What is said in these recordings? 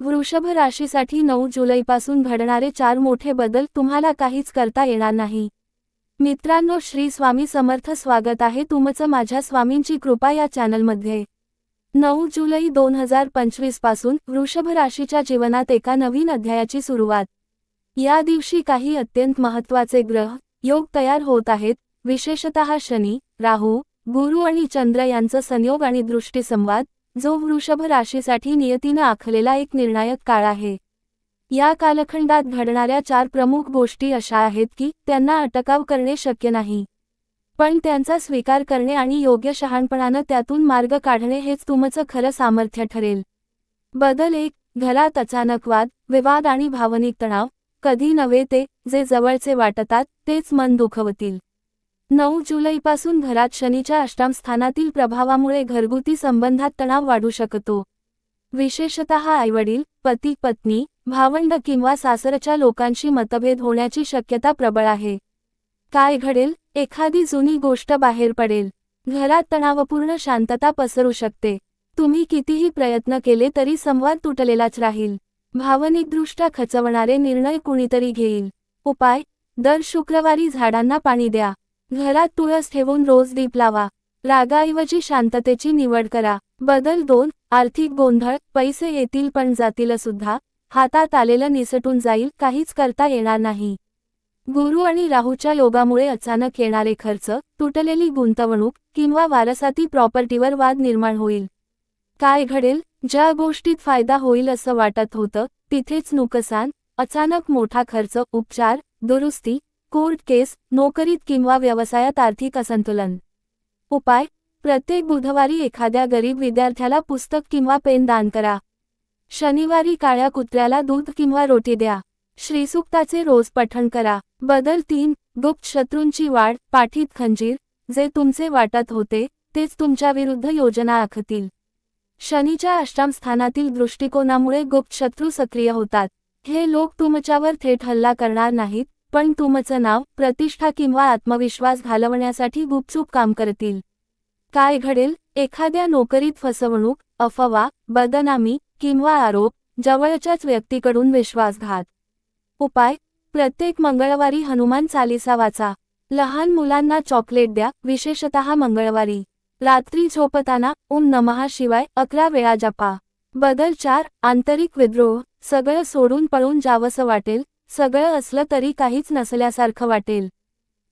वृषभ राशीसाठी नऊ जुलैपासून घडणारे चार मोठे बदल तुम्हाला काहीच करता येणार नाही. मित्रांनो श्री स्वामी समर्थ स्वागत आहे तुमचं माझ्या स्वामींची कृपा या चॅनलमध्ये. नऊ जुलै दोन हजार पंचवीसपासून वृषभ राशीच्या जीवनात एका नवीन अध्यायाची सुरुवात. या दिवशी काही अत्यंत महत्त्वाचे ग्रह योग तयार होत आहेत. विशेषतः शनी राहू गुरु आणि चंद्र यांचं संयोग आणि दृष्टीसंवाद जो वृषभ राशीसाठी नियतीनं आखलेला एक निर्णायक काळ आहे. या कालखंडात घडणाऱ्या चार प्रमुख गोष्टी अशा आहेत की त्यांना अटकाव करणे शक्य नाही. पण त्यांचा स्वीकार करणे आणि योग्य शहाणपणानं त्यातून मार्ग काढणे हेच तुमचं खरं सामर्थ्य ठरेल. बदल एक घरात अचानक वाद विवाद आणि भावनिक तणाव कधी नव्हे ते जे जवळचे वाटतात तेच मन दुखवतील. नऊ जुलैपासून घरात शनीच्या अष्टाम स्थानातील प्रभावामुळे घरगुती संबंधात तणाव वाढू शकतो. विशेषतः आईवडील पती पत्नी भावंड किंवा सासरच्या लोकांशी मतभेद होण्याची शक्यता प्रबळ आहे. काय घडेल? एखादी जुनी गोष्ट बाहेर पडेल. घरात तणावपूर्ण शांतता पसरू शकते. तुम्ही कितीही प्रयत्न केले तरी संवाद तुटलेलाच राहील. भावनिकदृष्ट्या खचवणारे निर्णय कुणीतरी घेईल. उपाय? दर शुक्रवारी झाडांना पाणी द्या. घरात तुळस ठेवून रोज दीप लावा. रागाऐवजी शांततेची निवड करा. बदल दोन आर्थिक गोंधळ पैसे येतील पण जातील सुद्धा. हातात आलेलं निसटून जाईल काहीच करता येणार नाही. गुरु आणि राहूच्या योगामुळे अचानक येणारे खर्च तुटलेली गुंतवणूक किंवा वारसाती प्रॉपर्टीवर वाद निर्माण होईल. काय घडेल? ज्या गोष्टीत फायदा होईल असं वाटत होतं तिथेच नुकसान अचानक मोठा खर्च उपचार दुरुस्ती कोर्ट केस नोकरीत किंवा व्यवसायात आर्थिक असंतुलन. उपाय प्रत्येक बुधवारी एखाद्या गरीब विद्यार्थ्याला पुस्तक किंवा पेन दान करा. शनिवारी काळ्या कुत्र्याला दूध किंवा रोटी द्या. श्रीसुक्ताचे रोज पठण करा. बदल तीन गुप्त शत्रूंची वाढ पाठीत खंजीर जे तुमचे वाटत होते तेच तुमच्या विरुद्ध योजना आखतील. शनीच्या अष्टाम स्थानातील दृष्टिकोनामुळे गुप्त शत्रू सक्रिय होतात. हे लोक तुमच्यावर थेट हल्ला करणार नाहीत पण तुमचं नाव प्रतिष्ठा किंवा आत्मविश्वास घालवण्यासाठी गुपचूप काम करतील. काय घडेल? एखाद्या नोकरीत फसवणूक अफवा बदनामी किंवा आरोप जवळच्याच व्यक्तीकडून विश्वासघात. उपाय प्रत्येक मंगळवारी हनुमान चालिसा वाचा. लहान मुलांना चॉकलेट द्या विशेषतः मंगळवारी. रात्री झोपताना ओम नमहा शिवाय अकरा वेळा जपा. बदल चार आंतरिक विद्रोह सगळं सोडून पळून जावंसं वाटेल सगळं असलं तरी काहीच नसल्यासारखं वाटेल.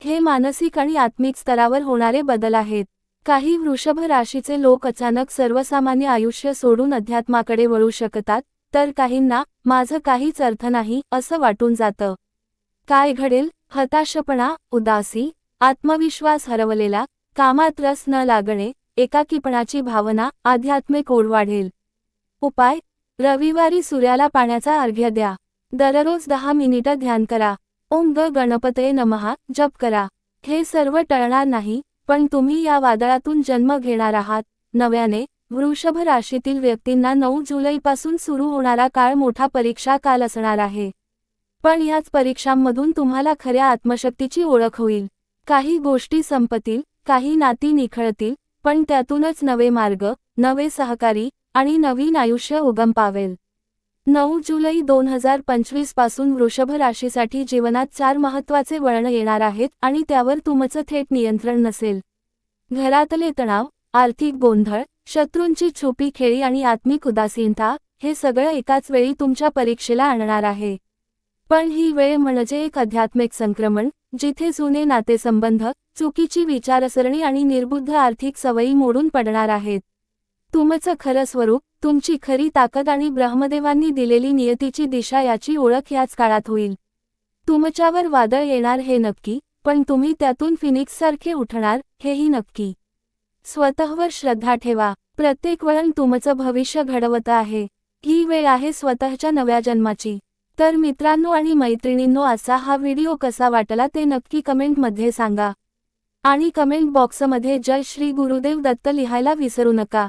हे मानसिक आणि आत्मिक स्तरावर होणारे बदल आहेत. काही वृषभ राशीचे लोक अचानक सर्वसामान्य आयुष्य सोडून अध्यात्माकडे वळू शकतात तर काहींना माझं काहीच अर्थ नाही असं वाटून जातं. काय घडेल? हताशपणा उदासी आत्मविश्वास हरवलेला कामात रस न लागणे एकाकीपणाची भावना आध्यात्मिक ओढ वाढेल. उपाय? रविवारी सूर्याला पाण्याचा अर्घ्य द्या. दररोज दहा मिनिटं ध्यान करा. ओम ग गणपतये नमहा जप करा. हे सर्व टळणार नाही पण तुम्ही या वादळातून जन्म घेणार आहात. नव्याने वृषभ राशीतील व्यक्तींना नऊ जुलैपासून सुरू होणारा काळ मोठा परीक्षा काल असणार आहे. पण याच परीक्षांमधून तुम्हाला खऱ्या आत्मशक्तीची ओळख होईल. काही गोष्टी संपतील काही नाती निखळतील पण त्यातूनच नवे मार्ग नवे सहकारी आणि नवीन आयुष्य उगम पावेल. नऊ जुलै दोन हजार पंचवीसपासून वृषभ राशीसाठी जीवनात चार महत्त्वाचे वळण येणार आहेत आणि त्यावर तुमचं थेट नियंत्रण नसेल. घरातले तणाव आर्थिक गोंधळ शत्रूंची छुपी खेळी आणि आत्मिक उदासीनता हे सगळं एकाच वेळी तुमच्या परीक्षेला आणणार आहे. पण ही वेळ म्हणजे एक आध्यात्मिक संक्रमण जिथे जुने नातेसंबंध चुकीची विचारसरणी आणि निर्बुद्ध आर्थिक सवयी मोडून पडणार आहेत. तुमचं खरं स्वरूप तुमची खरी ताकद आणि ब्रह्मदेवांनी दिलेली नियतीची दिशा याची ओळख याच काळात होईल. तुमच्यावर वादळ येणार हे नक्की पण तुम्ही त्यातून फिनिक्ससारखे उठणार हेही नक्की. स्वतःवर श्रद्धा ठेवा. प्रत्येक वळण तुमचं भविष्य घडवत आहे. ही वेळ आहे स्वतःच्या नव्या जन्माची. तर मित्रांनो आणि मैत्रिणींनो असा हा व्हिडिओ कसा वाटला ते नक्की कमेंटमध्ये सांगा. आणि कमेंट बॉक्समध्ये जय श्री गुरुदेव दत्त लिहायला विसरू नका.